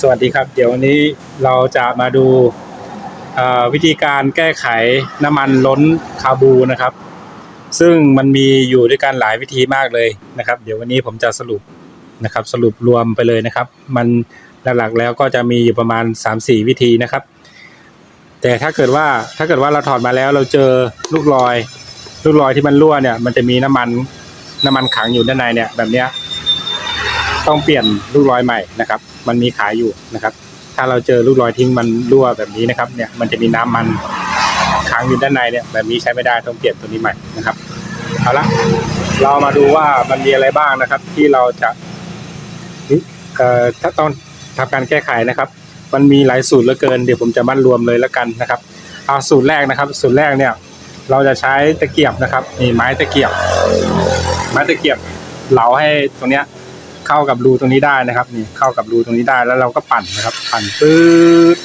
สวัสดีครับ เดี๋ยววันนี้เราจะมาดูวิธีการแก้ไขน้ำมันล้นคาบูนะครับ ซึ่งมันมีอยู่ด้วยกันหลายวิธีมากเลยนะครับ เดี๋ยววันนี้ผมจะสรุปนะครับ สรุปรวมไปเลยนะครับ มันหลักๆแล้วก็จะมีอยู่ประมาณ 3-4 วิธีนะครับ แต่ถ้าเกิดว่าถ้าเกิดว่าเราถอดมาแล้วเราเจอลูกรอย ลูกรอยที่มันรั่วเนี่ย มันจะมีน้ำมันน้ำมันขังอยู่ด้านในเนี่ยแบบเนี้ย ต้องเปลี่ยนลูกรอยใหม่นะครับ มันมีขายอยู่นะครับ ถ้าเราเจอลูกรอยทิ้งมันรั่วแบบนี้นะครับ เนี่ยมันจะมีน้ำมันค้างอยู่ด้านในเนี่ยแบบนี้ใช้ไม่ได้ต้องเปลี่ยนตัวนี้ใหม่นะครับเอาละเรามาดูว่ามันมีอะไรบ้างนะครับ ที่เราจะถ้าต้องทำการแก้ไขนะครับ มันมีหลายสูตรเหลือเกินเดี๋ยวผมจะมัดรวมเลยแล้วกันนะครับเอาสูตรแรกนะครับ สูตรแรกเนี่ย เราจะใช้ตะเกียบนะครับนี่ไม้ตะเกียบ ไม้ตะเกียบเหลาให้ตรงเนี้ย เข้ากับรูตรงนี้ได้นะครับนี่เข้ากับรูตรงนี้ได้แล้วเราก็ปั่นนะครับ ปั่นปื๊ด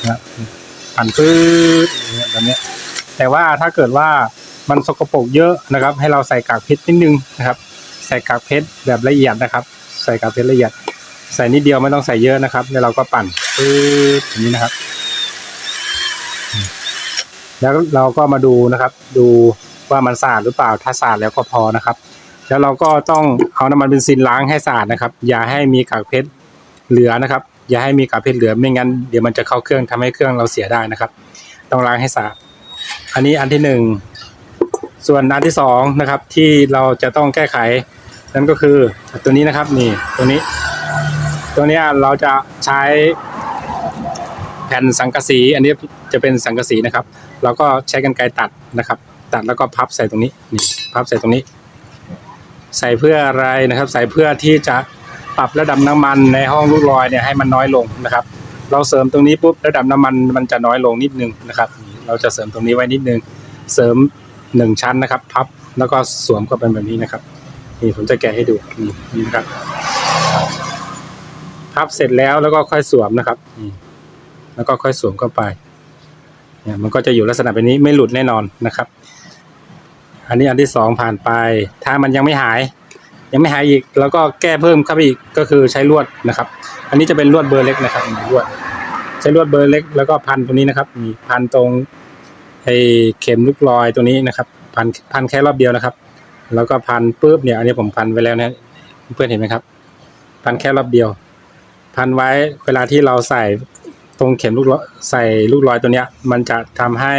นะครับปั่นปื๊ดอย่างเงี้ยแบบนี้แต่ว่าถ้าเกิดว่ามันสกปรกเยอะนะครับ ให้เราใส่กากเพชรนิดนึงนะครับ ใส่กากเพชรแบบละเอียดนะครับ ใส่กากเพชรละเอียด ใส่นิดเดียวไม่ต้องใส่เยอะนะครับ แล้วเราก็ปั่นปื๊ดอย่างนี้นะครับ แล้วเราก็มาดูนะครับ ดูว่ามันสะอาดหรือเปล่าถ้าสะอาดแล้วก็พอนะครับ แล้วเราก็ต้องเอาน้ำมันเบนซินล้างให้สะอาดนะครับ อย่าให้มีกากเพชรเหลือนะครับ อย่าให้มีกากเพชรเหลือไม่งั้นเดี๋ยวมันจะเข้าเครื่องทำให้เครื่องเราเสียได้นะครับ ต้องล้างให้สะอาดอันนี้อันที่หนึ่งส่วนอันที่สองนะครับที่เราจะต้องแก้ไขนั่นก็คือตัวนี้นะครับนี่ตัวนี้ ตัวนี้เราจะใช้แผ่นสังกะสี อันนี้จะเป็นสังกะสีนะครับ เราก็ใช้กรรไกรตัดนะครับ ตัดแล้วก็พับใส่ตรงนี้นี่พับใส่ตรงนี้ ใส่เพื่ออะไรนะครับ ใส่เพื่อที่จะปรับระดับน้ำมันในห้องลูกลอยเนี่ยให้มันน้อยลงนะครับ เราเสริมตรงนี้ปุ๊บระดับน้ำมันมันจะน้อยลงนิดนึงนะครับ เราจะเสริมตรงนี้ไว้นิดนึง เสริมหนึ่งชั้นนะครับพับแล้วก็สวมเข้าไปแบบนี้นะครับนี่ผมจะแกะให้ดูนี่นี่นะครับพับเสร็จแล้วแล้วก็ค่อยสวมนะครับนี่แล้วก็ค่อยสวมเข้าไปเนี่ยมันก็จะอยู่ลักษณะแบบนี้ไม่หลุดแน่นอนนะครับ อันนี้อันที่สองผ่านไป ถ้ามันยังไม่หาย ยังไม่หายอีกแล้วก็แก้เพิ่มเข้าไปอีกก็คือใช้ลวดนะครับ อันนี้จะเป็นลวดเบอร์เล็กนะครับลวด ใช้ลวดเบอร์เล็ก แล้วก็พันตรงนี้นะครับมีพันตรงไอ้เข็มลูกลอยตัวนี้นะครับพันพันแค่รอบเดียวนะครับ แล้วก็พันปุ๊บเนี่ย อันนี้ผมพันไว้แล้วนะเพื่อนเห็นไหมครับ พันแค่รอบเดียว พันไว้เวลาที่เราใส่ตรงเข็มลูกลอยใส่ลูกลอยตัวเนี้ย มันจะทำให้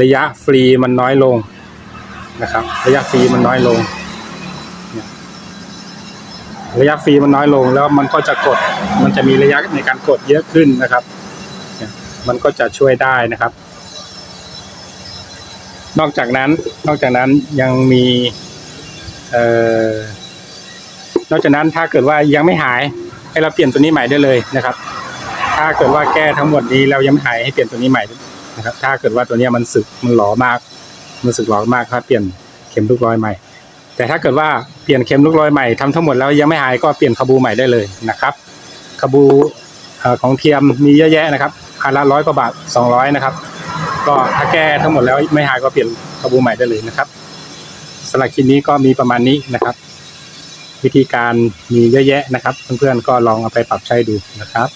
ระยะฟรีมันน้อยลง นะครับ ระยะฟรีมันน้อยลง ระยะฟรีมันน้อยลงแล้วมันก็จะกด มันจะมีระยะในการกดเยอะขึ้นนะครับ มันก็จะช่วยได้นะครับ นอกจากนั้นนอกจากนั้นยังมีเอ่อนอกจากนั้นถ้าเกิดว่ายังไม่หายให้เราเปลี่ยนตัวนี้ใหม่ได้เลยนะครับ ถ้าเกิดว่าแก้ทั้งหมดนี้เรายังไม่หายให้เปลี่ยนตัวนี้ใหม่นะครับ ถ้าเกิดว่าตัวนี้มันสึกมันหลอมาก มันสึกหลอมากครับเปลี่ยนเข็มลูกรอยใหม่ แต่ถ้าเกิดว่าเปลี่ยนเข็มลูกรอยใหม่ทำทั้งหมดแล้วยังไม่หายก็เปลี่ยนคาบูใหม่ได้เลยนะครับคาบูของเทียมมีเยอะแยะนะครับอันละร้อยกว่าบาทสองร้อยนะครับก็ถ้าแก้ทั้งหมดแล้วไม่หายก็เปลี่ยนคาบูใหม่ได้เลยนะครับสำหรับคลิปนี้ก็มีประมาณนี้นะครับ วิธีการมีเยอะแยะนะครับ เพื่อนๆก็ลองเอาไปปรับใช้ดูนะครับ